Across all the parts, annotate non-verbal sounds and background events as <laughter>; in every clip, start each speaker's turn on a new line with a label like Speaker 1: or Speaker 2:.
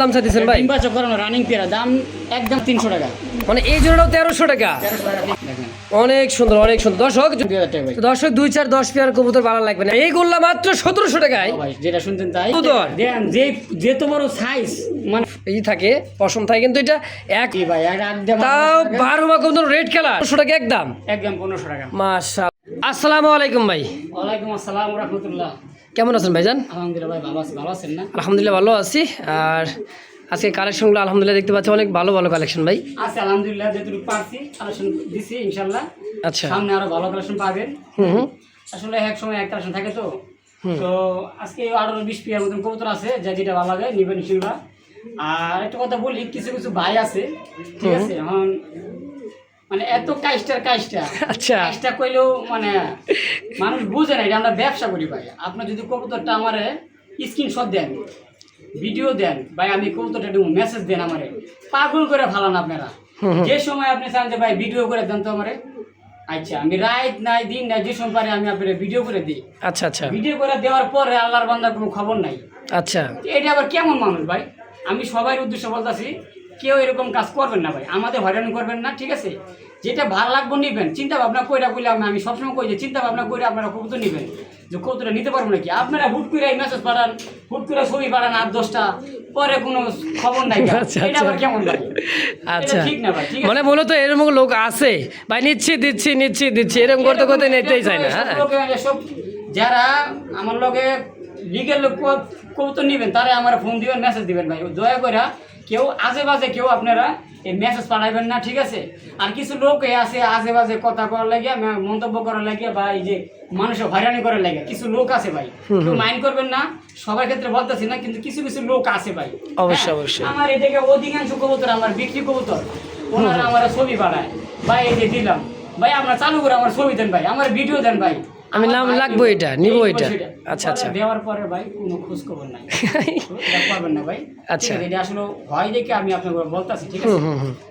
Speaker 1: দাম ভাই?
Speaker 2: করানো রানিং পেয়ারা দাম একদম তিনশো টাকা।
Speaker 1: মানে এই জোড়াটাও তেরোশো টাকা। অনেক সুন্দর অনেক সুন্দর। দর্শক দর্শক দুই চার দশ পেয়ার কবুতর ভালো লাগবে না। এই গোল্লা মাত্র সতেরোশো টাকায়।
Speaker 2: যেটা শুনতেন তাই। যে যে তো বড় সাইজ মানে
Speaker 1: এই থাকে পশম থাকে কিন্তু এটা এক
Speaker 2: ভাই একদম
Speaker 1: তাও বারো মা কবুতর রেড খেলা পনেরোশো টাকা একদম।
Speaker 2: একদম পনেরোশো টাকা।
Speaker 1: আসসালামু আলাইকুম ভাই।
Speaker 2: ওয়ালাইকুম আসসালাম রহমতুল্লাহ।
Speaker 1: কেমন আছেন ভাইজান?
Speaker 2: আলহামদুলিল্লাহ ভাই ভালো আছি। ভালো আছেন না?
Speaker 1: আলহামদুলিল্লাহ ভালো আছি। আর আজকে কালেকশনগুলো আলহামদুলিল্লাহ দেখতে পাচ্ছি অনেক ভালো ভালো কালেকশন ভাই।
Speaker 2: আছি আলহামদুলিল্লাহ যেটুকু পারছি কালেকশন দিছি ইনশাল্লাহ
Speaker 1: আচ্ছা।
Speaker 2: সামনে আরও ভালো কালেকশন পাবেন।
Speaker 1: হুম হুম।
Speaker 2: আসলে এক সময় এক কালেকশন থাকে তো। তো আজকে আঠারো বিশ পিয়ার মতন কবুতর আছে যা যেটা ভালো লাগে নিবেন ইনশাল্লাহ আর একটা কথা বলি কিছু কিছু ভাই আছে ঠিক আছে? এখন মানে এত কাজটার কাজটা।
Speaker 1: আচ্ছা।
Speaker 2: কাজটা কইলেও মানে মানুষ বুঝে না এটা আমরা ব্যবসা করি ভাই। আপনি যদি কবুতরটা আমারে স্ক্রিনশট দেন ভিডিও দেন ভাই আমি কবুতরটা মেসেজ দেন আমারে। পাগল করে ফালান আপনারা। যে সময় আপনি চান যে ভাই ভিডিও করে দেন তো আমারে। আচ্ছা আমি রাত নাই দিন নাই যে সময় পারে আমি আপনার ভিডিও করে দিই।
Speaker 1: আচ্ছা আচ্ছা।
Speaker 2: ভিডিও করে দেওয়ার পরে আল্লাহর বান্দার কোনো খবর নাই।
Speaker 1: আচ্ছা।
Speaker 2: এটা আবার কেমন মানুষ ভাই? আমি সবার উদ্দেশ্যে বলতেছি কেউ এরকম কাজ করবেন না ভাই। আমাদের হয়রানি করবেন না ঠিক আছে? যেটা ভালো লাগবে নিবেন। চিন্তা ভাবনা কইরা কইলে আমি আমি সবসময় কই যে চিন্তা ভাবনা করে আপনারা কবুতর নিবেন। যে কবুতরটা নিতে পারব নাকি? আপনারা হুট করে মেসেজ পাঠান হুট করে ছবি পাঠান আট দশটা পরে কোনো খবর নাই
Speaker 1: আচ্ছা,
Speaker 2: এটা আবার
Speaker 1: আচ্ছা।
Speaker 2: কেমন ভাই
Speaker 1: আচ্ছা।
Speaker 2: ঠিক না ভাই
Speaker 1: মানে মূলত এরকম লোক আছে। ভাই নিচ্ছি দিচ্ছি নিচ্ছি দিচ্ছি। এরকম করতে করতে নিতেই চায় না
Speaker 2: এসব
Speaker 1: হ্যাঁ?
Speaker 2: যারা আমার লগে লিগেল লোক কবুতর নিবেন তারা আমার ফোন দিবেন মেসেজ দিবেন ভাই। দয়া করে কেউ আজে বাজে কেউ আপনারা এই মেসেজ পাঠাবেন না ঠিক আছে? আর কিছু লোক আছে আজে বাজে কথা করার লাগিয়া মন্তব্য করার লাগিয়া বা এই যে মানুষের হয়রানি করার লাগে কিছু লোক আছে ভাই। কেউ মাইন্ড করবেন না সবার ক্ষেত্রে বলতেছি না কিন্তু কিছু কিছু লোক আছে ভাই।
Speaker 1: অবশ্যই,
Speaker 2: হ্যাঁ,
Speaker 1: অবশ্যই।
Speaker 2: আমার এটাকে অধিকাংশ কবুতর আমার বিক্রি কবুতর ওনারা আমার ছবি পাঠায় ভাই এই যে দিলাম। ভাই আমরা চালু করে আমার ছবি দেন ভাই আমার ভিডিও দেন ভাই।
Speaker 1: আমি নাম লাগবো এটা, নিবো এটা। আচ্ছা, আচ্ছা।
Speaker 2: দেওয়ার পরে ভাই কোনো খোঁজ খবর নাই। <laughs> পাবেন না ভাই।
Speaker 1: আচ্ছা।
Speaker 2: এটা আসলে হয় দেখে আমি আপনাকে বলতাছি ঠিক আছে?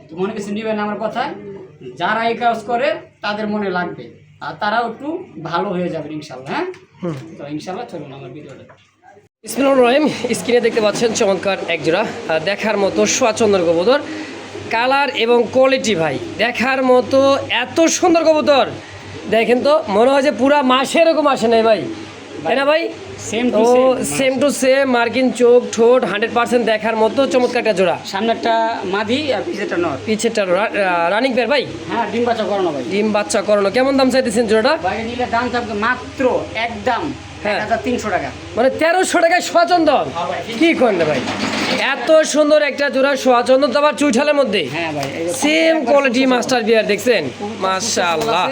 Speaker 2: তো মনে কিছু নিবেন আমার কথা? যারা এই কাজ করে তাদের মনে লাগবে। আর তারাও একটু ভালো হয়ে যাবে ইনশাল্লাহ হ্যাঁ। তো ইনশাল্লাহ চলুন আমার ভিডিওটা।
Speaker 1: ইসমিনুর রহিম স্ক্রিনে দেখতে পাচ্ছেন চমৎকার একজোড়া দেখার মতো সোয়াচন্দ্র কবুতর। কালার এবং কোয়ালিটি ভাই দেখার মতো এত সুন্দর কবুতর। দেখেন তো মনে হয় যে পুরা মাসে এরকম আসে নাই ভাই। তাই না ভাই?
Speaker 2: সেম
Speaker 1: তো
Speaker 2: টু
Speaker 1: সেম টু সেম মার্কিন চোখ ঠোঁট হান্ড্রেড পার্সেন্ট দেখার মতো চমৎকার একটা জোড়া।
Speaker 2: সামনে একটা মাদি আর পিছেটা নর।
Speaker 1: পিছেরটা রানিং পেয়ার ভাই?
Speaker 2: হ্যাঁ ডিম বাচ্চা করানো ভাই।
Speaker 1: ডিম বাচ্চা করানো। কেমন দাম চাইতেছেন জোড়াটা?
Speaker 2: বাইরে নিলে দাম থাকবে মাত্র একদম
Speaker 1: হ্যাঁ। মানে তেরোশো টাকায় সোয়াচন্দন
Speaker 2: হ্যাঁ ভাই,
Speaker 1: কি করেন ভাই? এত সুন্দর একটা জোড়া সোয়াচন্দন তো আবার চুইঠালের মধ্যে
Speaker 2: ভাই
Speaker 1: সেম কোয়ালিটি মাস্টার বিয়ার দেখছেন? মাশাআল্লাহ।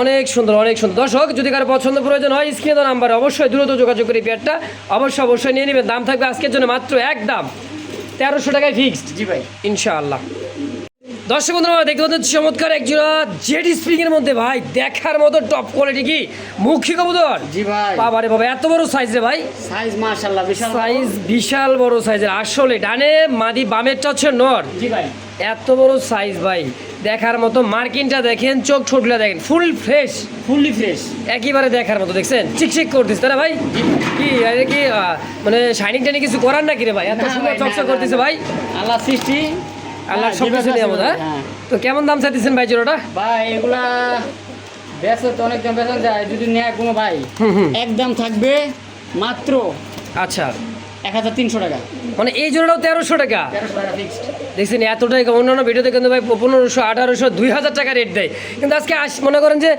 Speaker 1: অনেক সুন্দর অনেক সুন্দর। দর্শক যদি কারও পছন্দ প্রয়োজন হয় স্ক্রিনে নাম্বারে অবশ্যই দ্রুত যোগাযোগ করে পেয়ারটা অবশ্যই অবশ্যই নিয়ে নেবেন। দাম থাকবে আজকের জন্য মাত্র এক দাম। তেরোশো টাকায় ফিক্সড
Speaker 2: জি ভাই।
Speaker 1: ইনশাআল্লাহ। দর্শক বন্ধুরা দেখতে পাচ্ছেন চমৎকার একজোড়া জেড স্প্রিং এর মধ্যে ভাই। দেখার মতো টপ কোয়ালিটি কি? মুখী কবুতর?
Speaker 2: জি ভাই।
Speaker 1: বাবারে বাবা এত বড় সাইজ রে ভাই।
Speaker 2: সাইজ মাশাআল্লাহ বিশাল।
Speaker 1: সাইজ বিশাল বড় সাইজের আসলে ডানে মাদি বামেরটা হচ্ছে নর।
Speaker 2: জি ভাই।
Speaker 1: এত বড় সাইজ ভাই। দেখার মতো মার্কিনটা দেখেন চোখ ঠোঁটগুলো দেখেন ফুল ফ্রেশ।
Speaker 2: ফুললি ফ্রেশ
Speaker 1: একেবারে দেখার মতো দেখছেন? চিকচিক করতেছে না ভাই? কি আরে কি মানে শাইনিং টাইনিং কিছু করার নাকি রে ভাই? এত সুন্দর চকচক করতেছে ভাই।
Speaker 2: আল্লাহ সৃষ্টি।
Speaker 1: আল্লাহ
Speaker 2: হ্যাঁ,
Speaker 1: সব কিছু
Speaker 2: জিবাস
Speaker 1: আমাদের
Speaker 2: হ্যাঁ।
Speaker 1: তো কেমন দাম চাইতেছেন ভাই জোড়াটা?
Speaker 2: ভাই এগুলা বেচে তো অনেকজন বেচন যায় যদি নেয় কোনো ভাই একদম থাকবে মাত্র
Speaker 1: আচ্ছা।
Speaker 2: এক হাজার তিনশো টাকা।
Speaker 1: মানে এই জোড়াটাও তেরোশো টাকা?
Speaker 2: তেরোশো টাকা ফিক্সড
Speaker 1: দেখছেন এতটাই অন্যান্য ভিডিওতে কিন্তু ভাই পনেরোশো আঠারোশো দুই হাজার টাকা রেট দেয়। কিন্তু আজকে আস মনে করেন যে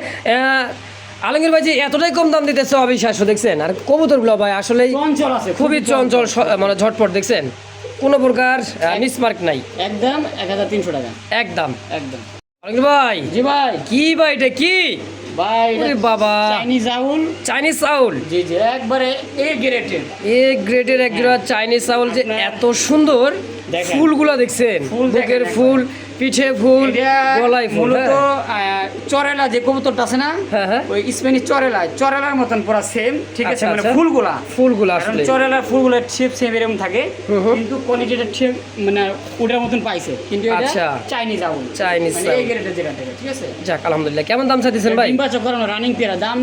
Speaker 1: আলমগীর ভাই যে এতটাই কম দাম দিতেছে অবিশ্বাস্য দেখছেন? আর কবুতরগুলো ভাই
Speaker 2: আছে
Speaker 1: খুবই চঞ্চল। মানে ঝটপট দেখছেন? কোনো প্রকার মিসমার্ক নাই।
Speaker 2: একদম এক হাজার তিনশো টাকা।
Speaker 1: একদম।
Speaker 2: একদম।
Speaker 1: আলমগীর ভাই
Speaker 2: জি ভাই।
Speaker 1: কি ভাই এটা কি?
Speaker 2: ভাই
Speaker 1: গুলা বাবা।
Speaker 2: চাইনিজ আউল।
Speaker 1: চাইনিজ চাউল
Speaker 2: জি জি একবারে এ
Speaker 1: গ্রেডের চাইনিজ চাউল যে এত সুন্দর। ফুলগুলো দেখছেন?
Speaker 2: ফুল
Speaker 1: বুকের ফুল। পিঠে ফুল গলায় ফুল
Speaker 2: মূলত
Speaker 1: হ্যাঁ।
Speaker 2: চরেলা যে কবুতরটা আছে না
Speaker 1: হ্যাঁ, হ্যাঁ।
Speaker 2: ওই চরেলা চরেলার মতন পুরো সেম ঠিক আছে?
Speaker 1: আচ্ছা,
Speaker 2: মানে
Speaker 1: আচ্ছা।
Speaker 2: ফুলগুলা।
Speaker 1: ফুলগুলো আসলে
Speaker 2: চরেলার ফুলগুলোর শেপ সেম এরকম থাকে। কিন্তু কোয়ালিটিটা ঠিক মানে ওটার মতন পাইছে। কিন্তু এটা
Speaker 1: আচ্ছা।
Speaker 2: চাইনিজ আউল।
Speaker 1: চাইনিজ
Speaker 2: মানে এই গ্রেডের যেটা ঠিক আছে?
Speaker 1: যাক আলহামদুলিল্লাহ। কেমন দাম চাইতেছেন ভাই?
Speaker 2: রানিং পেয়ারা দাম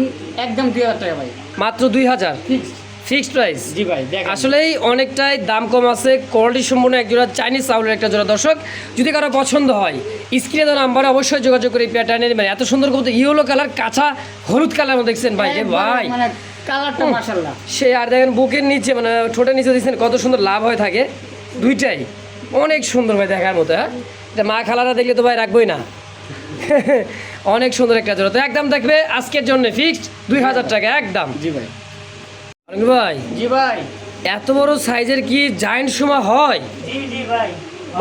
Speaker 2: একদম দুই হাজার টাকা ভাই।
Speaker 1: মাত্র দুই হাজার?
Speaker 2: Fix
Speaker 1: fixed price?
Speaker 2: জি ভাই
Speaker 1: আসলেই অনেকটাই দাম কম আছে কোয়ালিটি সম্পূর্ণ এক জোড়া চাইনিজ চাউলের একটা জোড়া। দর্শক যদি কারও পছন্দ হয় স্ক্রিনে দেওয়া নাম্বারে অবশ্যই যোগাযোগ করে প্যাটার্নের মানে এত সুন্দর কবুতর ইয়েলো কালার কাঁচা হলুদ কালার দেখছেন ভাই। ভাই।
Speaker 2: মানে কালারটা মাশাআল্লাহ।
Speaker 1: সে আর দেখেন বুকের নিচে মানে ঠোঁটের নিচে দিচ্ছেন কত সুন্দর লাভ হয়ে থাকে। দুইটাই। অনেক সুন্দর ভাই দেখার মতো হ্যাঁ? এটা মা খালারা দেখলে তো ভাই রাখবোই না। <laughs> অনেক সুন্দর একটা জোড়া। তো একদম দেখবে আজকের জন্য ফিক্সড দুই হাজার টাকা একদম।
Speaker 2: জি ভাই।
Speaker 1: ভাই
Speaker 2: জি ভাই।
Speaker 1: এত বড় সাইজের কি জায়েন্ট সুমা হয়?
Speaker 2: জি জি ভাই।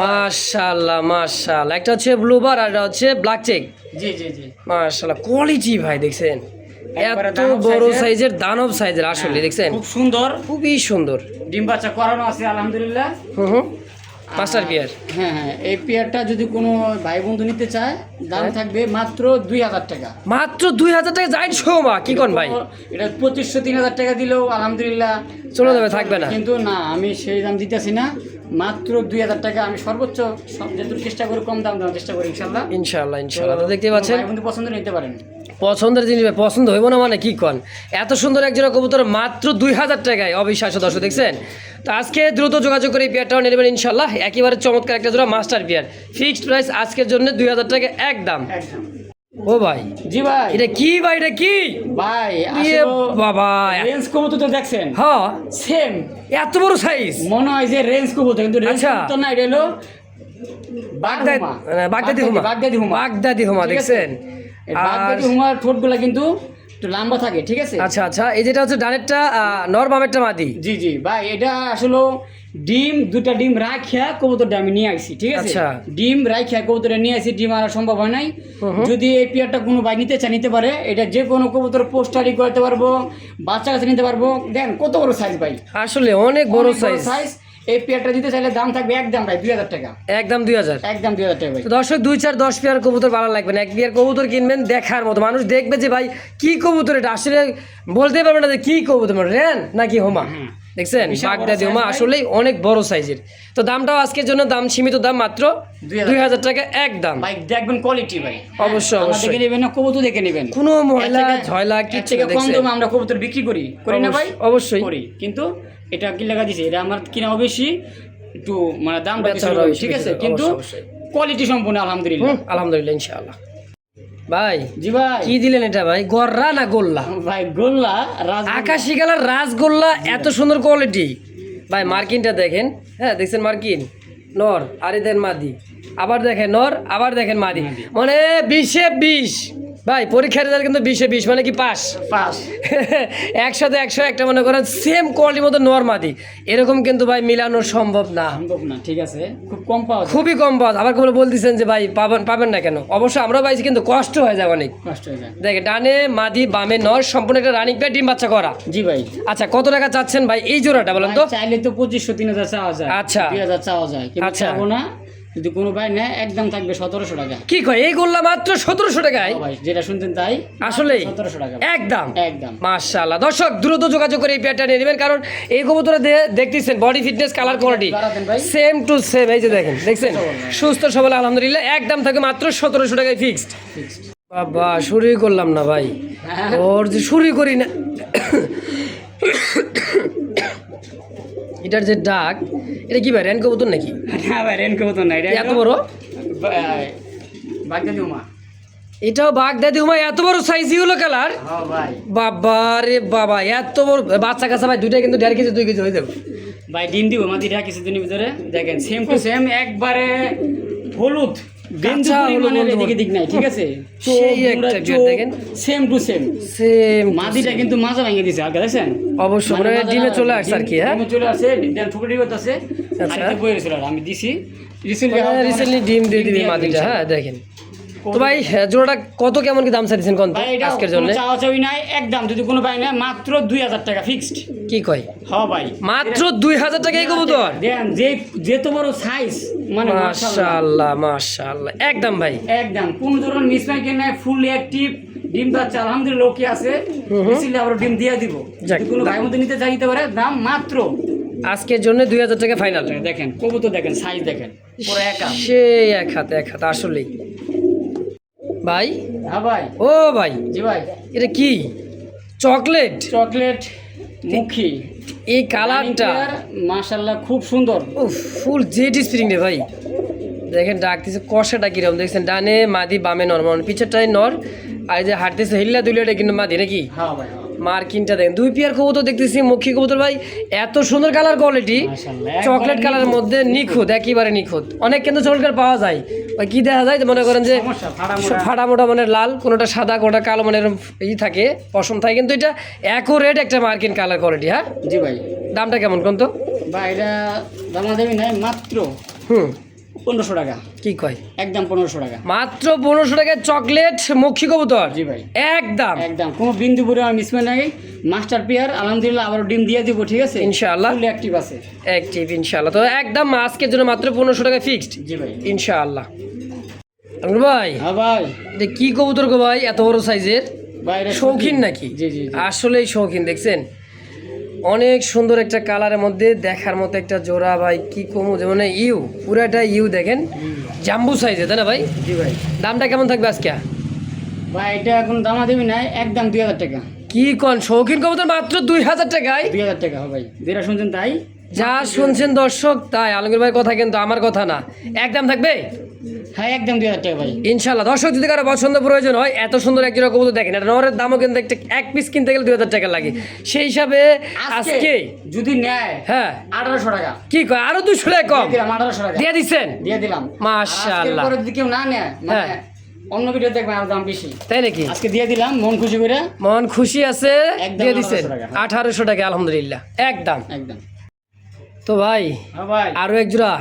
Speaker 1: মাশাআল্লাহ মাশাআল্লাহ। একটা হচ্ছে ব্লুবার আর একটা হচ্ছে ব্ল্যাক চেক
Speaker 2: জি জি জি।
Speaker 1: মাশাআল্লাহ কোয়ালিটি ভাই দেখছেন? এত বড় সাইজের। দানব সাইজের আসলে দেখছেন?
Speaker 2: খুব সুন্দর।
Speaker 1: খুবই সুন্দর।
Speaker 2: ডিম বাচ্চা করানো আছে আলহামদুলিল্লাহ।
Speaker 1: হুম হুম। Master pair.
Speaker 2: হ্যাঁ হ্যাঁ এই পেয়ারটা যদি কোনো ভাই বন্ধু নিতে চায় দাম
Speaker 1: হ্যাঁ।
Speaker 2: থাকবে মাত্র দুই হাজার টাকা।
Speaker 1: মাত্র দুই হাজার টাকা জায়েন্ট সুমা কি কোন ভাই?
Speaker 2: এটা পঁচিশশো তিন হাজার টাকা দিলেও আলহামদুলিল্লাহ।
Speaker 1: চলে যাবে, থাকবে না।
Speaker 2: কিন্তু না আমি সেই দাম দিতেছি না। মাত্র দুই হাজার টাকা আমি সর্বোচ্চ সব যেটুকু চেষ্টা করি কম দাম দেওয়ার চেষ্টা করি ইনশাল্লাহ
Speaker 1: ইনশাল্লাহ ইনশাল্লাহ দেখতে পাচ্ছেন
Speaker 2: ভাই বন্ধু পছন্দ নিতে পারেন।
Speaker 1: পছন্দের জিনিস পছন্দ হইব না মানে কি কন? এত সুন্দর একজোড়া কবুতর মাত্র দুই হাজার টাকায় অবিশ্বাস্য দর্শক দেখছেন? তো আজকে দ্রুত যোগাযোগ করে এই পেয়ারটাও নেবেন ইনশাল্লাহ একেবারে চমৎকার একটা জোড়া মাস্টার পেয়ার। ফিক্সড প্রাইস আজকের জন্য দুই হাজার টাকা একদম। ও ভাই
Speaker 2: জি ভাই।
Speaker 1: এটা কি ভাই এটা কি?
Speaker 2: ভাই
Speaker 1: ইয়ে বাবা
Speaker 2: রেঞ্জ কবুতর তো দেখছেন?
Speaker 1: হ্যাঁ।
Speaker 2: সেম।
Speaker 1: এত বড় সাইজ
Speaker 2: মনে হয় যে রেঞ্জ কবুতর কিন্তু রেঞ্জ
Speaker 1: আচ্ছা।
Speaker 2: কবুতর না এটা হলো
Speaker 1: বাগদাদ
Speaker 2: হুমা।
Speaker 1: বাগদাদি হুমা।
Speaker 2: বাগদাদি হুমা।
Speaker 1: দেখছেন?
Speaker 2: হুমার ঠোঁটগুলা কিন্তু একটু লম্বা থাকে ঠিক আছে?
Speaker 1: আচ্ছা আচ্ছা এই যেটা হচ্ছে ডানেরটা নর বামেরটা মাদি।
Speaker 2: জি জি ভাই এটা আসলে ডিম দুটা ডিম রাখিয়া কবুতরটা আমি নিয়ে আসি ঠিক আছে?
Speaker 1: আচ্ছা।
Speaker 2: ডিম রাখিয়া কবুতরটা নিয়ে আসি ডিম আনা সম্ভব হয় নাই। যদি এই পেয়ারটা কোনো ভাই নিতে চায় নিতে পারে। এটা যে কোনো কবুতর পোস্টারি করতে পারব বাচ্চা কাছে নিতে পারব। দেন কত বড় সাইজ ভাই।
Speaker 1: আসলে অনেক বড় সাইজ
Speaker 2: সাইজ এই পেয়ারটা দিতে চাইলে দাম থাকবে একদম ভাই দুই হাজার টাকা।
Speaker 1: একদম দুই হাজার।
Speaker 2: একদম দুই হাজার টাকা
Speaker 1: দর্শক দুই চার দশ পেয়ার কবুতর ভালো লাগবে না। এক পেয়ার কবুতর কিনবেন দেখার মতো। মানুষ দেখবে যে ভাই কি কবুতর এটা? আসলে বলতে পারবে না যে কি কবুতর মানে রেন নাকি হোমা? দেখছেন? বাগদাদি হোমা আসলেই অনেক বড় সাইজের তো দামটাও আজকের জন্য দাম সীমিত দাম মাত্র দুই হাজার টাকা একদম।
Speaker 2: ভাই দেখবেন কোয়ালিটি ভাই।
Speaker 1: অবশ্যই, অবশ্যই।
Speaker 2: দেখে নেবেন না কবুতর দেখে নেবেন।
Speaker 1: কোনো ময়লা ঝয়লা কিচ্ছু
Speaker 2: কম দামে আমরা কবুতর বিক্রি করি। করি না ভাই?
Speaker 1: অবশ্যই।
Speaker 2: করি। কিন্তু এটা কি লেখা দিছে? এটা আমার কিনা বেশি একটু মানে দাম
Speaker 1: বেচাটাও বেশি,
Speaker 2: ঠিক আছে? কিন্তু কোয়ালিটি সম্পূর্ণ আলহামদুলিল্লাহ।
Speaker 1: আলহামদুলিল্লাহ ইনশাআল্লাহ। ভাই
Speaker 2: জি ভাই।
Speaker 1: কি দিলেন এটা ভাই? গররা না গোল্লা?
Speaker 2: ভাই গোল্লা
Speaker 1: আকাশি কালার রাসগোল্লা এত সুন্দর কোয়ালিটি ভাই মার্কিনটা দেখেন হ্যাঁ দেখছেন মার্কিন? নর আর দেন মাদি। আবার দেখেন নর আবার দেখেন মাদি। মানে বিশে বিশ। ভাই পরীক্ষার রেজাল্ট কিন্তু বিশে বিশ মানে কি পাস
Speaker 2: পাস <laughs>
Speaker 1: একসাথে একশো একটা মনে করেন সেম কোয়ালিটির মতো নর মাদি এরকম কিন্তু ভাই মিলানো সম্ভব না।
Speaker 2: সম্ভব না ঠিক আছে। খুব কম পাওয়া
Speaker 1: খুবই কম পাওয়া। আবার কোনো বলতেছেন যে ভাই পাবেন পাবেন না কেন? অবশ্য আমরাও পাইছি কিন্তু কষ্ট হয়ে যায় অনেক।
Speaker 2: কষ্ট হয়ে যায়।
Speaker 1: দেখে ডানে মাদি বামে নর সম্পূর্ণ একটা রানিং পেয়ে ডিম বাচ্চা করা।
Speaker 2: জি ভাই।
Speaker 1: আচ্ছা কত টাকা চাচ্ছেন ভাই? এই জোড়াটা বলেন তো।
Speaker 2: চাইলে তো পঁচিশশো তিন হাজার চাওয়া যায়।
Speaker 1: আচ্ছা।
Speaker 2: দুই হাজার চাওয়া যায়।
Speaker 1: আচ্ছা।
Speaker 2: না। যদি কোনো ভাই নেয় একদম থাকবে সতেরোশো টাকা।
Speaker 1: কি কয়? এই গোল্লা মাত্র সতেরোশো টাকায়?
Speaker 2: ভাই যেটা শুনতেন তাই
Speaker 1: আসলে
Speaker 2: সতেরোশো টাকা।
Speaker 1: একদম?
Speaker 2: একদম।
Speaker 1: মাশাআল্লাহ। দর্শক দ্রুত যোগাযোগ করে এই পেয়ারটা নিয়ে নেবেন কারণ এই কবুতরে দেখতেছেন body fitness colour quality same to same এই যে দেখেন দেখছেন? সুস্থ সবল আলহামদুলিল্লাহ। একদম থাকে মাত্র সতেরোশো টাকায় ফিক্সড বাবা শুরুই করলাম না ভাই। <laughs> ওর যে শুরুই করি না। এটার যে ডাক এটা কি ভাই রেন কবুতর নাকি?
Speaker 2: হ্যাঁ ভাই রেন কবুতর না এটা
Speaker 1: এত বড়?
Speaker 2: বাগদাদি উমা।
Speaker 1: এটাও বাগদাদি হুমা এত বড় সাইজ হলো কালার
Speaker 2: হ্যাঁ
Speaker 1: বাবা রে বাবা এত বড় বাচ্চা কাছে ভাই দুইটা কিন্তু দেড় কেজি দুই কেজি হয়ে যাবে।
Speaker 2: ভাই ডিম দিব মাদিটা কিছুদিনের ভিতরে। দেখেন সেম টু সেম একবারে হলুদ। বিন্দু পরিমাণের এদিকে দিক নাই ঠিক আছে?
Speaker 1: সেই একটা দেখেন।
Speaker 2: সেম টু সেম
Speaker 1: সেম
Speaker 2: মাদিটা কিন্তু মাজা ভেঙে দিছে আগে দেখছেন?
Speaker 1: অবশ্য মানে ডিমে চলে আসছে আর কি হ্যাঁ?
Speaker 2: ডিমে চলে আসে ডিম আছে।
Speaker 1: আচ্ছা।
Speaker 2: আর আমি দিছি। রিসেন্টলি
Speaker 1: রিসেন্টলি ডিম দিয়ে দিবি হ্যাঁ দেখেন। তো ভাই হ্যাঁ, জোড়াটা কত কেমন কি দাম চাইছেন কোন আজকের জন্য?
Speaker 2: চাওয়া নাই একদম যদি কোনো ভাই নেয় মাত্র দুই হাজার টাকা ফিক্সড
Speaker 1: কি কয়?
Speaker 2: ভাই।
Speaker 1: মাত্র দুই হাজার কবুতর?
Speaker 2: দেন যে যে তো বড় সাইজ মানে মাশাআল্লাহ।
Speaker 1: মাশাআল্লাহ একদম ভাই।
Speaker 2: একদম কোন ধরনের মিস কেন ফুল অ্যাক্টিভ ডিম বাচ্চা আলহামদুলিল্লাহ আছে। আবার ডিম দিয়ে দিব। যদি কোনো ভাই মধ্যে নিতে চাইতে পারে দাম মাত্র।
Speaker 1: আজকের জন্য দুই হাজার টাকা ফাইনাল
Speaker 2: দেখেন কবুতর দেখেন সাইজ দেখেন পুরো একা
Speaker 1: সেই এক হাতে এক হাতে আসলেই। ভাই?
Speaker 2: হ্যাঁ ভাই।
Speaker 1: ও ভাই।
Speaker 2: জি ভাই।
Speaker 1: এটা কি? চকলেট?
Speaker 2: চকলেট মুখী।
Speaker 1: এই কালারটা।
Speaker 2: মাশাল্লাহ খুব সুন্দর।
Speaker 1: ও ফুল জেড স্প্রিং রে ভাই। দেখেন ডাকতেছে কষাটা কীরকম দেখছেন ডানে মাদি বামে নর পিছেরটাই নর আর যে হাঁটতেছে হিল্লা দুলিয়াটা কিন্তু মাদি নাকি?
Speaker 2: হ্যাঁ ভাই হ্যাঁ।
Speaker 1: মার্কিনটা দেখেন। দুই পেয়ার কবুতর দেখতেছি মুখী কবুতর ভাই। এত সুন্দর কালার কোয়ালিটি চকলেট কালারের মধ্যে নিখুঁত একেবারে নিখুঁত। অনেক কিন্তু চকলেট পাওয়া যায়। ওই কি দেখা যায় যে মনে করেন যে ফাটা মোটা মানে লাল কোনোটা সাদা কোনোটা কালো মানে এরকম ই থাকে পশম থাকে। কিন্তু এটা অ্যাকোরেট একটা মার্কিন কালার কোয়ালিটি হ্যাঁ?
Speaker 2: জি ভাই।
Speaker 1: দামটা কেমন কোন তো?
Speaker 2: বা এটা দামা দেবী নাই মাত্র
Speaker 1: হুম।
Speaker 2: পনেরোশো টাকা।
Speaker 1: কি কয়?
Speaker 2: একদম পনেরোশো টাকা।
Speaker 1: মাত্র পনেরোশো টাকায় চকলেট মক্ষী কবুতর।
Speaker 2: জি ভাই।
Speaker 1: একদম।
Speaker 2: একদম। কোনো বিন্দু পরে আমার মিসমেন্ট নাই। মাস্টার পেয়ার আলহামদুলিল্লাহ আবার ডিম দিয়ে দিব ঠিক আছে?
Speaker 1: ইনশাআল্লাহ।
Speaker 2: ফুল অ্যাক্টিভ আছে।
Speaker 1: অ্যাক্টিভ ইনশাআল্লাহ। তো একদম আজকের জন্য মাত্র পনেরোশো টাকা ফিক্সড
Speaker 2: জি ভাই।
Speaker 1: ইনশাআল্লাহ। ভাই।
Speaker 2: হ্যাঁ ভাই।
Speaker 1: কি কবুতর গো ভাই? এত বড় সাইজের শৌখিন। নাকি?
Speaker 2: জি জি জি।
Speaker 1: আসলেই শৌখিন দেখছেন? অনেক সুন্দর একটা কালারের মধ্যে দেখার মতো একটা জোড়া ভাই কি কমু যেমন ইউ পুরাটা ইউ দেখেন। জাম্বু সাইজে তাই না ভাই?
Speaker 2: জি ভাই।
Speaker 1: দামটা কেমন থাকবে আজকে?
Speaker 2: ভাই এটা এখন দামা দেবি নাই একদম দুই হাজার টাকা।
Speaker 1: কি কন শৌখিন কবুতর মাত্র দুই হাজার টাকায়?
Speaker 2: দুই হাজার টাকা ভাই। যেটা শুনছেন তাই?
Speaker 1: যা শুনছেন দর্শক তাই আলমগীর ভাই কথা কিন্তু আমার কথা না। একদম থাকবে?
Speaker 2: হ্যাঁ একদম দুই হাজার টাকা ভাই।
Speaker 1: ইনশাল্লাহ দর্শক যদি কারও পছন্দ প্রয়োজন হয় এত সুন্দর এক জোড়া কবুতর দেখেন। এটা নরের দামও কিন্তু একটা এক পিস কিনতে গেলে দুই হাজার টাকা লাগে। সেই হিসাবে আজকে
Speaker 2: যদি নেয়
Speaker 1: হ্যাঁ।
Speaker 2: আঠারোশো টাকা।
Speaker 1: কি কয়? আরও দুশো টাকা কম?
Speaker 2: আঠারোশো টাকা।
Speaker 1: দিয়ে দিচ্ছেন
Speaker 2: দিয়ে দিলাম।
Speaker 1: মাশাআল্লাহ।
Speaker 2: যদি কেউ না নেয়
Speaker 1: হ্যাঁ।
Speaker 2: অন্য ভিডিও দেখবেন আর দাম বেশি।
Speaker 1: তাই নাকি?
Speaker 2: আজকে দিয়ে দিলাম মন খুশি করে।
Speaker 1: মন খুশি আছে দিয়ে দিচ্ছেন আঠারোশো টাকা আলহামদুলিল্লাহ। একদম।
Speaker 2: একদম।
Speaker 1: তো ভাই
Speaker 2: হ্যাঁ
Speaker 1: আরও এক জোড়া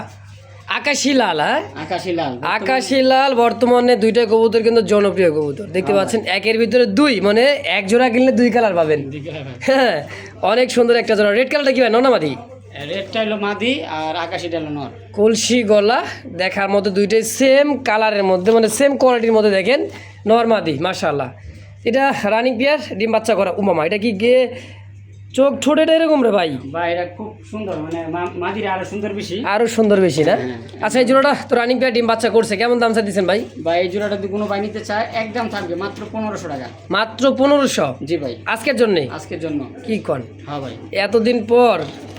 Speaker 1: আকাশি লাল হ্যাঁ?
Speaker 2: আকাশি লাল
Speaker 1: আকাশি লাল বর্তমানে দুইটা কবুতর কিন্তু জনপ্রিয় কবুতর। দেখতে পাচ্ছেন একের ভিতরে দুই মানে এক জোড়া কিনলে দুই কালার পাবেন। হ্যাঁ অনেক সুন্দর একটা জোড়া। রেড কালারটা কি ভাই ননামাদি
Speaker 2: রেডটা হলো মাদি আর আকাশিটা হলো নর।
Speaker 1: কলসি গলা দেখার মতো দুইটাই সেম কালারের মধ্যে মানে সেম কোয়ালিটির মধ্যে দেখেন নর্মাদি মাশাল্লাহ এটা রানিং পিয়ার ডিম বাচ্চা করা উমামা। এটা কি গে চোখ ঠোঁট এটা এরকম রে ভাই?
Speaker 2: বা এটা খুব সুন্দর মানে আরও সুন্দর বেশি।
Speaker 1: আরও সুন্দর বেশি না?
Speaker 2: হ্যাঁ।
Speaker 1: আচ্ছা এই জোড়াটা তো রানিং পিয়ার ডিম বাচ্চা করছে কেমন দাম চা দিচ্ছেন ভাই?
Speaker 2: বা এই জোড়াটা যদি কোনো ভাই নিতে চায় একদম থাকবে মাত্র পনেরোশো টাকা।
Speaker 1: মাত্র পনেরোশো?
Speaker 2: জি ভাই।
Speaker 1: আজকের জন্যে?
Speaker 2: আজকের জন্য।
Speaker 1: কি কন?
Speaker 2: হ্যাঁ ভাই।
Speaker 1: এতদিন পর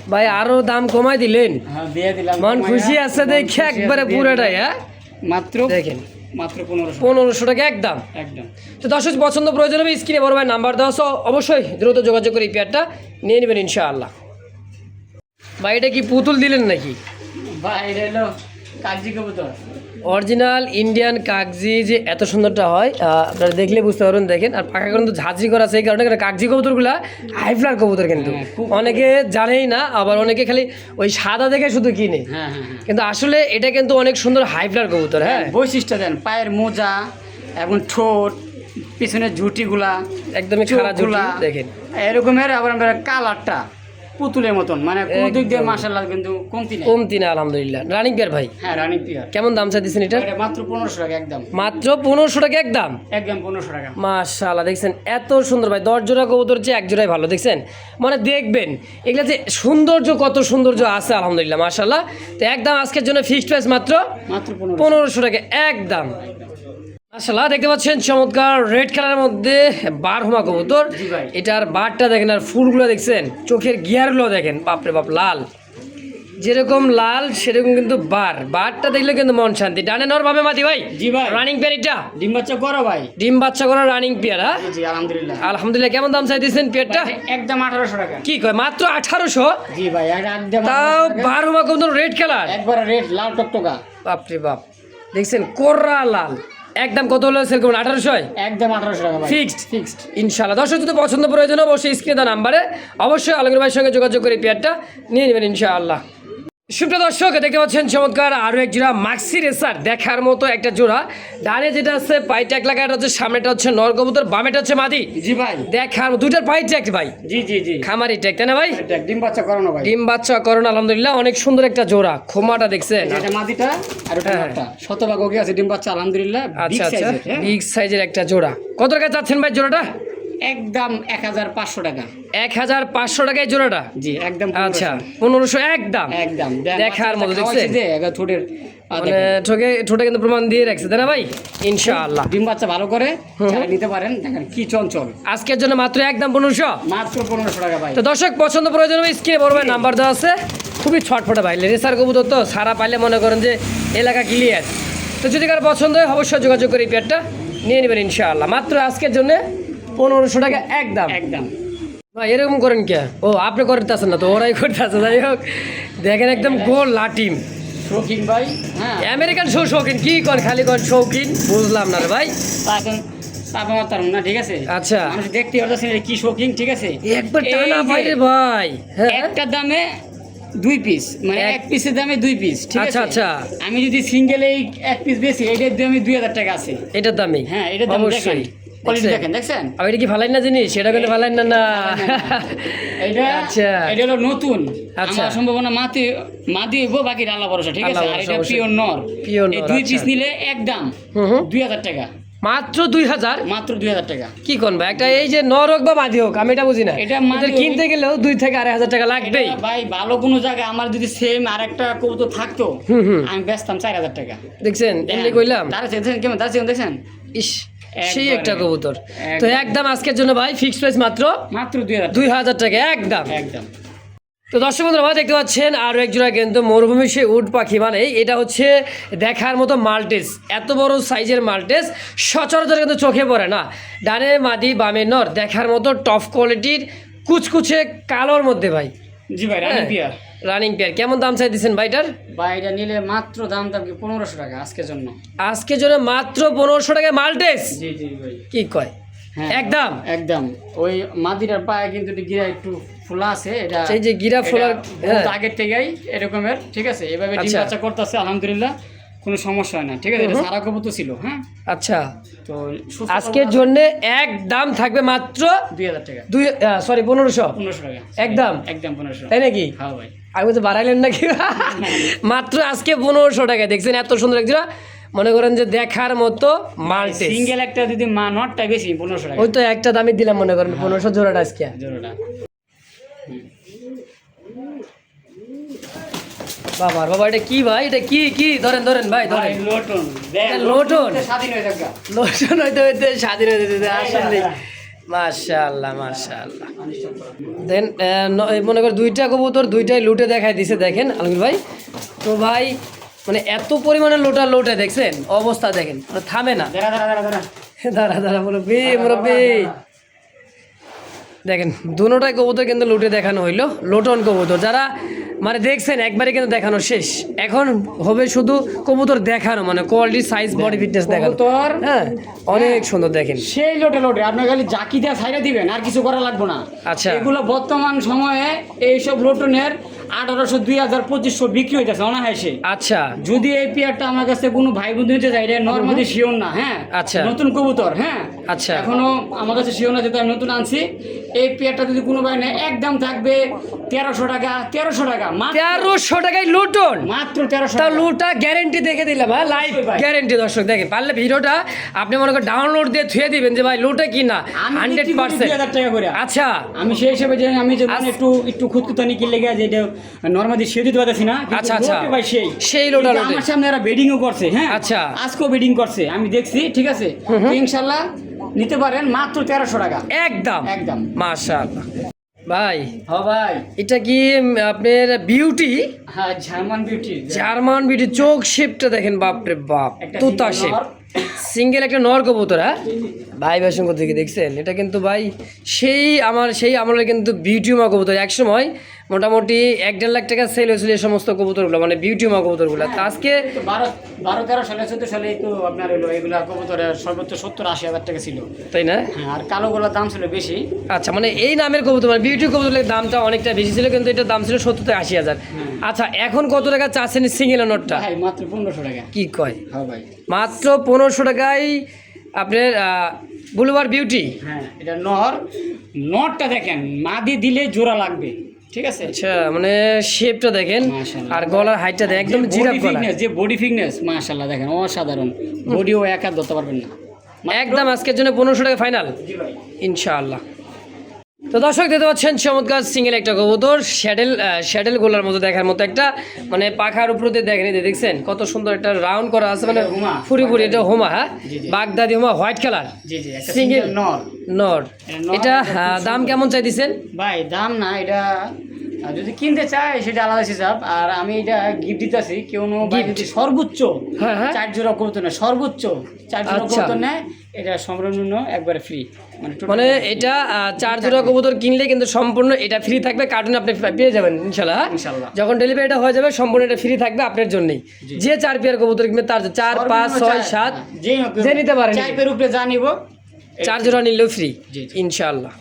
Speaker 1: ভাই আরও দাম কমাই দিলেন।
Speaker 2: হ্যাঁ দিয়ে দিলাম
Speaker 1: মন খুশি আছে দেখে একবারে পুরোটাই হ্যাঁ?
Speaker 2: মাত্র
Speaker 1: দেখেন।
Speaker 2: মাত্র পনেরোশো।
Speaker 1: টাকা একদম।
Speaker 2: একদম।
Speaker 1: তো দর্শক পছন্দ প্রয়োজন হবে স্ক্রিনে বড় ভাই নাম্বার দেওয়া সো অবশ্যই দ্রুত যোগাযোগ করে এই পেয়ারটা নিয়ে নেবেন ইনশাআল্লাহ। ভাই এটা কি পুতুল দিলেন নাকি?
Speaker 2: ভাই এটা
Speaker 1: অরিজিনাল ইন্ডিয়ান কাগজি যে এত সুন্দরটা হয় আপনারা দেখলে বুঝতে পারবেন দেখেন। আর পাকা কিন্তু ঝাঁঝি করা সেই কারণে কাগজি কবুতরগুলা হাইফ্লার কবুতর কিন্তু।
Speaker 2: হ্যাঁ,
Speaker 1: অনেকে জানেই না আবার অনেকে খালি ওই সাদা দেখে শুধু কিনে।
Speaker 2: হ্যাঁ হ্যাঁ
Speaker 1: কিন্তু আসলে এটা কিন্তু অনেক সুন্দর হাইফ্লার কবুতর হ্যাঁ।
Speaker 2: বৈশিষ্ট্য দেন পায়ের মোজা এবং ঠোঁট পিছনের ঝুটিগুলা
Speaker 1: একদমই খারাপ দেখেন।
Speaker 2: এরকমের আবার আমরা কালারটা পুতুলের মতন মানে কোন দিক দিয়ে কিন্তু কমতি নেই।
Speaker 1: কমতি না আলহামদুলিল্লাহ। রানিং পেয়ার ভাই?
Speaker 2: হ্যাঁ রানিং পিয়ার।
Speaker 1: কেমন দাম চাইতেছেন এটা?
Speaker 2: এটা মাত্র পনেরোশো টাকা একদম।
Speaker 1: মাত্র টাকা একদম?
Speaker 2: একদম টাকা।
Speaker 1: মাশাআল্লাহ দেখছেন এত সুন্দর ভাই দশ জোড়া কবুতর চেয়ে এক জোড়াই ভালো দেখছেন? মানে দেখবেন এগুলা যে সৌন্দর্য কত সৌন্দর্য আছে আলহামদুলিল্লাহ মাশাআল্লাহ। তো একদম আজকের জন্য ফিক্সড প্রাইস মাত্র
Speaker 2: মাত্র
Speaker 1: টাকা একদম। মাশাআল্লাহ দেখতে পাচ্ছেন চমৎকার রেড কালারের মধ্যে বারহুমা কবুতর।
Speaker 2: জি
Speaker 1: এটার বারটা দেখেন আর ফুলগুলো দেখছেন চোখের গিয়ারগুলো দেখেন বাপরে বাপ লাল। যেরকম লাল সেরকম কিন্তু বার। বারটা দেখলে কিন্তু মন শান্তি। ডানে নর ভাবে মাতি ভাই।
Speaker 2: জি ভাই।
Speaker 1: রানিং পেয়ার এটা।
Speaker 2: ডিম বাচ্চা করো ভাই।
Speaker 1: ডিম বাচ্চা করা রানিং পেয়ার হ্যাঁ?
Speaker 2: জি আলহামদুলিল্লাহ।
Speaker 1: আলহামদুলিল্লাহ কেমন দাম চাইতেছেন পেয়ারটা?
Speaker 2: একদম আঠারোশো টাকা।
Speaker 1: কি কয় মাত্র আঠারোশো?
Speaker 2: জি ভাই একদম
Speaker 1: তাও
Speaker 2: 1800।
Speaker 1: বারো মা কোন রেড কালার
Speaker 2: একবারে রেড লাল টকটকা।
Speaker 1: বাপরে বাপ। দেখছেন কোর্রা লাল। একদম কত হলো সেল করবেন আঠারোশো
Speaker 2: একদম আঠারোশো টাকা
Speaker 1: ফিক্সড
Speaker 2: ফিক্সড
Speaker 1: ইনশাল্লাহ দর্শক যদি পছন্দ প্রয়োজন অবশ্যই স্ক্রিনে দেওয়া নাম্বারে অবশ্যই আলমগীর ভাইয়ের সঙ্গে যোগাযোগ করে পেয়ারটা নিয়ে নেবেন ইনশাআল্লাহ। সুপ্রিয় দর্শক দেখতে পাচ্ছেন চমৎকার আরও এক জোড়া মাক্সি রেসার দেখার মতো একটা জোড়া। ডানে যেটা আছে পাই ট্যাক লাগা এটা হচ্ছে সামনেটা হচ্ছে নরকবুতর বামেটা হচ্ছে মাদি।
Speaker 2: জি ভাই।
Speaker 1: দেখার দুইটার পাই ট্যাক ভাই।
Speaker 2: জি জি জি।
Speaker 1: খামারি ট্যাক তাই না ভাই?
Speaker 2: ডিম বাচ্চা করানো ভাই।
Speaker 1: ডিম বাচ্চা করুন আলহামদুলিল্লাহ অনেক সুন্দর একটা জোড়া খোমাটা দেখছেন।
Speaker 2: এটা মাদিটা আর ওটা
Speaker 1: হ্যাঁ।
Speaker 2: শতভাগ ওকে আছে ডিম বাচ্চা আলহামদুলিল্লাহ
Speaker 1: আচ্ছা আচ্ছা।
Speaker 2: সাইজের হ্যাঁ?
Speaker 1: বিগ সাইজের একটা জোড়া। কত টাকা চাচ্ছেন ভাই জোড়াটা?
Speaker 2: একদম এক হাজার পাঁচশো টাকা।
Speaker 1: এক হাজার পাঁচশো টাকায় জোড়াটা?
Speaker 2: জি একদম
Speaker 1: আচ্ছা
Speaker 2: পনেরোশো।
Speaker 1: একদম?
Speaker 2: একদম।
Speaker 1: দেখার মতো
Speaker 2: যে, একবার ঠোঁটের
Speaker 1: মানে ঠোকে ঠোঁটে কিন্তু প্রমাণ দিয়ে রাখছে তাই না ভাই? ইনশাআল্লাহ।
Speaker 2: ডিম বাচ্চা ভালো করে নিতে পারেন দেখেন কি চঞ্চল।
Speaker 1: আজকের জন্য মাত্র একদম পনেরোশো?
Speaker 2: মাত্র পনেরোশো টাকা ভাই।
Speaker 1: তো দর্শক পছন্দ প্রয়োজন হবে স্ক্রিনে বড় ভাই নাম্বার দেওয়া আছে। খুবই ছটফটে ভাই রেসার কবুতর তো সারা পাইলে মনে করেন যে এলাকা ক্লিয়ার তো যদি কারও পছন্দ হয় অবশ্যই যোগাযোগ করে এই পেয়ারটা নিয়ে নেবেন ইনশাআল্লাহ। মাত্র আজকের জন্য পনেরোশো টাকা। একদম।
Speaker 2: একদম।
Speaker 1: ভাই এরকম করেন কে? ও আপনি করতেছেন না তো ওরাই করতেছে। যাই হোক দেখেন একদম গোল লাটিম
Speaker 2: শৌখিন ভাই হ্যাঁ।
Speaker 1: আমেরিকান শো শৌখিন। কি কর খালি কর শৌখিন? বুঝলাম না রে ভাই।
Speaker 2: এখন না ঠিক আছে?
Speaker 1: আচ্ছা।
Speaker 2: দেখতে কি শৌখিন ঠিক আছে?
Speaker 1: একবার টানা ভাই রে ভাই হ্যাঁ?
Speaker 2: একটা দামে দুই পিস মানে
Speaker 1: এক-
Speaker 2: এক পিসের দামে দুই পিস ঠিক
Speaker 1: আচ্ছা,
Speaker 2: আছে?
Speaker 1: আচ্ছা।
Speaker 2: আমি যদি সিঙ্গেল এই এক পিস বেশি এটার দামে দুই হাজার টাকা আছে।
Speaker 1: এটার দামে?
Speaker 2: হ্যাঁ এটার দাম
Speaker 1: অবশ্যই।
Speaker 2: কোয়ালিটি দেখেন দেখছেন?
Speaker 1: আর এটা কি ফালাইন না জিনিস? সেটা কিন্তু ফালাইন না না। <laughs>
Speaker 2: এটা
Speaker 1: আচ্ছা।
Speaker 2: এটা হলো নতুন।
Speaker 1: আচ্ছা।
Speaker 2: আমার সম্ভাবনা মাতে মা দিব বাকি আল্লাহ ভরসা ঠিক আছে? আর এটা পিওর নর
Speaker 1: Pure
Speaker 2: এই
Speaker 1: নর,
Speaker 2: দুই
Speaker 1: আচ্ছা।
Speaker 2: পিস নিলে একদম
Speaker 1: হুম হুম।
Speaker 2: দুই হাজার টাকা।
Speaker 1: মাত্র দুই হাজার?
Speaker 2: মাত্র দুই হাজার টাকা।
Speaker 1: কি কোন ভাই? একটা এই যে নর হোক বা মাদি হোক আমি এটা বুঝি না।
Speaker 2: এটা
Speaker 1: কিনতে গেলেও দুই থেকে আড়াই হাজার টাকা লাগবেই।
Speaker 2: ভাই ভালো কোনো জায়গায় আমার যদি সেম আর একটা কবুতর থাকতো। আমি বেচতাম চার হাজার টাকা।
Speaker 1: দেখছেন? এমনি কইলাম।
Speaker 2: তার দেখছেন কেমন তার দেখছেন
Speaker 1: ইস। সেই একটা কবুতর। তো
Speaker 2: একদম।
Speaker 1: আজকের জন্য ভাই ফিক্স প্রাইস মাত্র
Speaker 2: মাত্র দুই হাজার
Speaker 1: টাকা। একদম।
Speaker 2: একদম।
Speaker 1: তো দর্শক বন্ধুরা দেখতে পাচ্ছেন আরও একজোড়া কিন্তু মরুভূমি সে উট পাখি। মানে এটা হচ্ছে দেখার মতো মাল্টেস এত বড় সাইজের মাল্টেস সচরাচর কিন্তু চোখে পড়ে না। ডানে মাদি বামে নর দেখার মতো টপ কোয়ালিটির কুচকুচে কালোর মধ্যে ভাই।
Speaker 2: জি ভাই রানি। পিয়ার
Speaker 1: কেমন দাম চাই দিচ্ছেন ভাইটার?
Speaker 2: ভাই এটা নিলে মাত্র দাম দাম কি পনেরোশো টাকা আজকের জন্য।
Speaker 1: আজকের জন্য মাত্র পনেরোশো টাকা মাল্টেস?
Speaker 2: জি জি ভাই।
Speaker 1: কি কয়?
Speaker 2: হ্যাঁ
Speaker 1: একদম?
Speaker 2: একদম। ওই মাদিরার পায়ে কিন্তু একটু গিরা একটু ফোলা আছে এটা
Speaker 1: সেই যে গিরা
Speaker 2: বহুত
Speaker 1: হ্যাঁ।
Speaker 2: আগের থেকেই এরকমের ঠিক আছে? এভাবে ডিম
Speaker 1: আচ্ছা।
Speaker 2: বাচ্চা করতেছে আলহামদুলিল্লাহ কোনো সমস্যা হয় না ঠিক আছে? এটা সারা কবুতর ছিল হ্যাঁ?
Speaker 1: আচ্ছা।
Speaker 2: তো
Speaker 1: আজকের জন্য এক দাম থাকবে মাত্র
Speaker 2: দুই হাজার টাকা।
Speaker 1: দুই সরি পনেরোশো।
Speaker 2: পনেরোশো টাকা।
Speaker 1: একদম?
Speaker 2: একদম পনেরোশো।
Speaker 1: তাই নাকি?
Speaker 2: হ্যাঁ ভাই।
Speaker 1: আমি তো বাড়াইলেন নাকি? মাত্র আজকে পনেরোশো টাকা দেখছেন এত সুন্দর একজোড়া। মনে করেন যে দেখার মতো মাল্টে
Speaker 2: সিঙ্গেল একটা যদি মা নটটা বেশি পনেরোশো টাকা।
Speaker 1: ওই তো একটা দামি দিলাম মনে করেন পনেরোশো জোড়াটা আজকে।
Speaker 2: জোড়াটা।
Speaker 1: বাবার বাবা এটা কি ভাই? এটা কি কি? ধরেন ধরেন ভাই ধরেন।
Speaker 2: লোটন।
Speaker 1: লোটন?
Speaker 2: স্বাধীন হয়ে থাকা
Speaker 1: লোশন হইতে হইতে স্বাধীন হইতে হইতে আসলে মাশাআল্লাহ মাশাআল্লাহ। দেন মনে কর দুইটা কবুতর দুইটাই লুটে দেখাই দিছে দেখেন আলমির ভাই। তো ভাই মানে এত পরিমাণে লোটা লোটে দেখছেন? অবস্থা দেখেন মানে থামে না।
Speaker 2: দাঁড়া দাঁড়া
Speaker 1: মুরব্বী মুরব্বী। দেখেন দুটোটাই কবুতর কিন্তু লুটে দেখানো হইল লোটন কবুতর। যারা মানে দেখছেন একবারে কিন্তু দেখানো শেষ। এখন হবে শুধু কবুতর দেখানো মানে কোয়ালিটি সাইজ বডি ফিটনেস দেখানো।
Speaker 2: কবুতর
Speaker 1: হ্যাঁ অনেক সুন্দর দেখেন।
Speaker 2: সেই লোটে লোটে আপনার খালি জাকি দিয়ে ছাইড়া দিবেন আর কিছু করা লাগবে না।
Speaker 1: আচ্ছা।
Speaker 2: এগুলো বর্তমান সময়ে এইসব লোটনের আঠারোশো দুই হাজার পঁচিশশো বিক্রি হইতেছে অনায়াসে।
Speaker 1: আচ্ছা।
Speaker 2: যদি এই পেয়ারটা আমার কাছে কোনো ভাই বন্ধু নিতে চাই এটা নর্মালি শিওর না হ্যাঁ।
Speaker 1: আচ্ছা।
Speaker 2: নতুন কবুতর হ্যাঁ।
Speaker 1: আচ্ছা।
Speaker 2: এখনও আমার কাছে শিওর না যেহেতু আমি নতুন আনছি। এই পেয়ারটা যদি কোনো ভাই নেয় একদম থাকবে তেরোশো টাকা তেরোশো টাকা
Speaker 1: তেরোশো টাকায় লুটন।
Speaker 2: মাত্র তেরোশো
Speaker 1: তা
Speaker 2: টাকা।
Speaker 1: লুটা গ্যারেন্টি দেখে দিলাম হ্যাঁ লাইভ। গ্যারেন্টি দর্শক দেখে পারলে ভিডিওটা আপনি মনে করেন ডাউনলোড দিয়ে থুয়ে দিবেন যে ভাই লুটে কি না হান্ড্রেড পার্সেন্ট
Speaker 2: 2000 টাকা করে।
Speaker 1: আচ্ছা।
Speaker 2: আমি সেই হিসেবে যে আমি যে মানে
Speaker 1: আস-
Speaker 2: একটু একটু খুঁতকুতানি কিনলে গিয়ে যে এটা নর্মালি সে দিতে পারতেছি না
Speaker 1: আচ্ছা, আচ্ছা।
Speaker 2: ভাই সেই।
Speaker 1: সেই লোটা
Speaker 2: আমার সামনে এরা বেডিংও করছে হ্যাঁ।
Speaker 1: আচ্ছা।
Speaker 2: আজকেও বেডিং করছে আমি দেখছি ঠিক আছে? ইনশাল্লাহ নিতে পারেন মাত্র তেরোশো টাকা।
Speaker 1: একদম।
Speaker 2: একদম।
Speaker 1: মাশাআল্লাহ। ভাই
Speaker 2: হ ভাই।
Speaker 1: এটা কি আপনার বিউটি
Speaker 2: হ্যাঁ জার্মান বিউটি
Speaker 1: জার্মান বিউটি চোখ শেপটা দেখেন বাপরে বাপ তুতা শেপ সিঙ্গেল একটা নর কবুতর হ্যাঁ? ভাই ভাইসঙ্গ থেকে দেখছেন। এটা কিন্তু ভাই সেই আমার সেই আমলের কিন্তু বিউটিমা কবুতর। এক সময় মোটামুটি এক দেড় লাখ টাকা সেল হয়েছিল এই সমস্ত কবুতরগুলো মানে বিউটিমা কবুতরগুলো। তা আজকে
Speaker 2: বারো বারো তেরো সালে চোদ্দ সালে তো আপনার হলো এগুলা কবুতরের সর্বোচ্চ সত্তর আশি হাজার টাকা ছিল।
Speaker 1: তাই না?
Speaker 2: হ্যাঁ আর কালোগুলোর দাম ছিল বেশি।
Speaker 1: আচ্ছা মানে এই নামের কবুতর মানে বিউটি কবুতরের দামটা অনেকটা বেশি ছিল কিন্তু এটার দাম ছিল সত্তর থেকে আশি হাজার। আচ্ছা এখন কত টাকা চাচ্ছেন সিঙ্গেল নোটটা
Speaker 2: মাত্র পনেরোশো টাকা।
Speaker 1: কি কয়?
Speaker 2: হ্যাঁ ভাই।
Speaker 1: মাত্র পনেরোশো টাকায় আপনার বুলবার বিউটি
Speaker 2: হ্যাঁ এটা নর নরটা দেখেন মাদি দিলে জোড়া লাগবে। ঠিক আছে?
Speaker 1: আচ্ছা মানে শেপটা দেখেন। আর গলার হাইটটা দেখেন একদম জিরাফ গলা।
Speaker 2: যে বডি ফিটনেস মাশাআল্লাহ দেখেন অসাধারণ। বডিও একা ধরতে পারবেন না।
Speaker 1: একদম আজকের জন্য পনেরোশো টাকা ফাইনাল ইনশাআল্লাহ। তো দর্শক দেখতে পাচ্ছেন চমৎকার সিঙ্গেল একটা কবুতর শ্যাডেল শ্যাডেল গোলার মতো দেখার মতো একটা মানে পাখার উপর দিয়ে দেখেন এই দেখছেন? কত সুন্দর একটা রাউন্ড করা আছে মানে ফুরি ফুরি এটা হোমা হ্যাঁ। বাগদাদি হোমা হোয়াইট কালার
Speaker 2: সিঙ্গেল নর।
Speaker 1: নর।
Speaker 2: এটা
Speaker 1: দাম কেমন চাই দিছেন
Speaker 2: ভাই দাম না এটা যদি কিনতে চায় সেটা আলাদা হিসাব আর আমি এটা গিফট দিতেছি কেউ যদি সর্বোচ্চ। চার জোড়া করতো না সর্বোচ্চ চার জোড়া। করতো না এটা সম্পূর্ণ একবারে ফ্রি মানে
Speaker 1: মানে। এটা চার জোড়া কবুতর কিনলে কিন্তু সম্পূর্ণ এটা ফ্রি থাকবে কার্টুন আপনি পেয়ে যাবেন ইনশাল্লাহ। যখন ডেলিভারিটা হয়ে যাবে সম্পূর্ণ এটা ফ্রি থাকবে আপনার জন্যই যে চার পেয়ার কবুতর কিনবে তার চার পাঁচ ছয় সাত যে নিতে পারেন।
Speaker 2: চার পের উপরে যা নিব
Speaker 1: চার জোড়া নিলেও ফ্রি। ইনশাল্লাহ